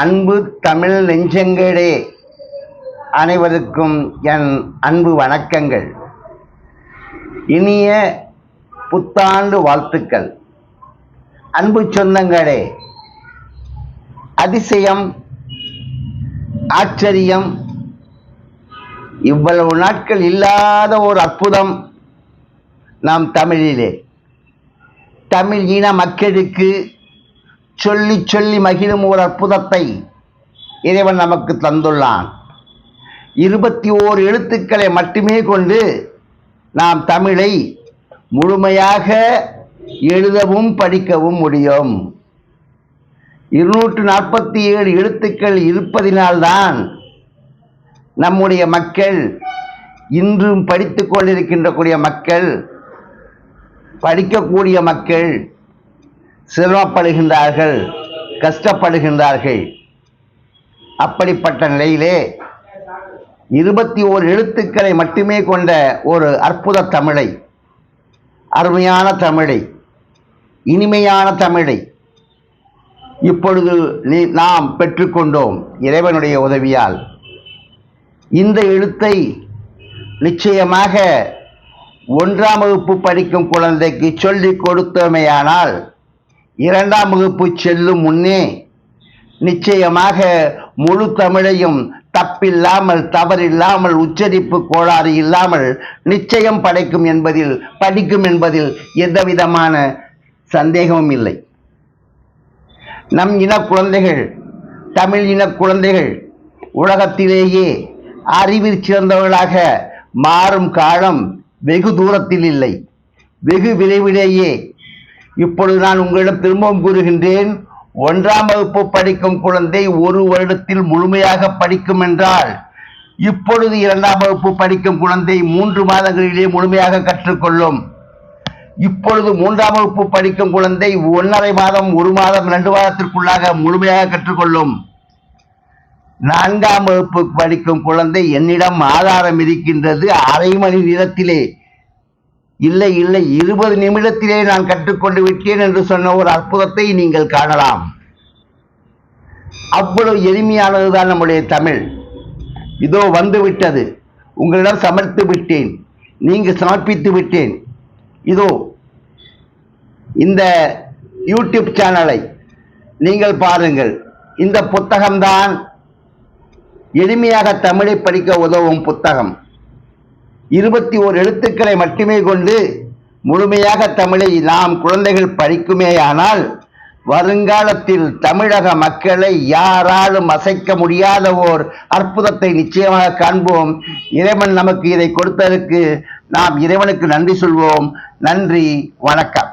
அன்பு தமிழ் நெஞ்சங்களே அனைவருக்கும் என் அன்பு வணக்கங்கள். இனிய புத்தாண்டு வாழ்த்துக்கள். அன்பு சொந்தங்களே அதிசயம் ஆச்சரியம் இவ்வளவு நாட்கள் இல்லாத ஒரு அற்புதம் நாம் தமிழிலே. தமிழ் இன மக்களுக்கு சொல்லி சொல்லி மகிழும் ஒரு அற்புதத்தை இறைவன் நமக்கு தந்துள்ளான். இருபத்தி ஓர் எழுத்துக்களை மட்டுமே கொண்டு நாம் தமிழை முழுமையாக எழுதவும் படிக்கவும் முடியும். இருநூற்று நாற்பத்தி ஏழு எழுத்துக்கள் இருப்பதினால்தான் நம்முடைய மக்கள் இன்றும் படித்து கொண்டிருக்கின்ற கூடிய மக்கள் படிக்கக்கூடிய மக்கள் சிரமப்படுகின்றார்கள் கஷ்டப்படுகின்றார்கள். அப்படிப்பட்ட நிலையிலே இருபத்தி ஓர் எழுத்துக்களை மட்டுமே கொண்ட ஒரு அற்புத தமிழை அருமையான தமிழை இனிமையான தமிழை இப்பொழுது நீ நாம் பெற்றுக்கொண்டோம் இறைவனுடைய உதவியால். இந்த எழுத்தை நிச்சயமாக ஒன்றாம் வகுப்பு படிக்கும் குழந்தைக்கு சொல்லிக் கொடுத்தோமேயானால் இரண்டாம் வகுப்பு செல்லும் முன்னே நிச்சயமாக முழு தமிழையும் தப்பில்லாமல் தவறில்லாமல் உச்சரிப்பு கோளாறு இல்லாமல் நிச்சயம் படைக்கும் என்பதில் படிக்கும் என்பதில் எந்தவிதமான சந்தேகமும் இல்லை. நம் இன குழந்தைகள் தமிழ் இன குழந்தைகள் உலகத்திலேயே அறிவில் சிறந்தவர்களாக மாறும் காலம் வெகு தூரத்தில் இல்லை. வெகு விரைவிலேயே இப்பொழுது நான் உங்களிடம் திரும்பவும் கூறுகின்றேன் ஒன்றாம் வகுப்பு படிக்கும் குழந்தை ஒரு வருடத்தில் முழுமையாக படிக்கும் என்றால் இப்பொழுது இரண்டாம் வகுப்பு படிக்கும் குழந்தை மூன்று மாதங்களிலே முழுமையாக கற்றுக்கொள்ளும். இப்பொழுது மூன்றாம் வகுப்பு படிக்கும் குழந்தை ஒன்றரை மாதம் ஒரு மாதம் இரண்டு மாதத்திற்குள்ளாக முழுமையாக கற்றுக்கொள்ளும். நான்காம் வகுப்பு படிக்கும் குழந்தை என்னிடம் ஆதாரம் இருக்கின்றது அரை மணி நேரத்திலே இல்லை இல்லை இருபது நிமிடத்திலே நான் கற்றுக்கொண்டு விட்டேன் என்று சொன்ன ஒரு அற்புதத்தை நீங்கள் காணலாம். அவ்வளவு எளிமையானதுதான் நம்முடைய தமிழ். இதோ வந்துவிட்டது உங்களிடம் சமர்த்து விட்டேன். நீங்கள் சமர்ப்பித்து விட்டேன். இதோ இந்த யூடியூப் சேனலை நீங்கள் பாருங்கள். இந்த புத்தகம்தான் எளிமையாக தமிழை படிக்க உதவும் புத்தகம். இருபத்தி ஓர் எழுத்துக்களை மட்டுமே கொண்டு முழுமையாக தமிழை நாம் குழந்தைகள் படிக்குமேயானால் வருங்காலத்தில் தமிழக மக்களை யாராலும் அசைக்க முடியாத ஓர் அற்புதத்தை நிச்சயமாக காண்போம். இறைவன் நமக்கு இதை கொடுத்ததற்கு நாம் இறைவனுக்கு நன்றி சொல்வோம். நன்றி வணக்கம்.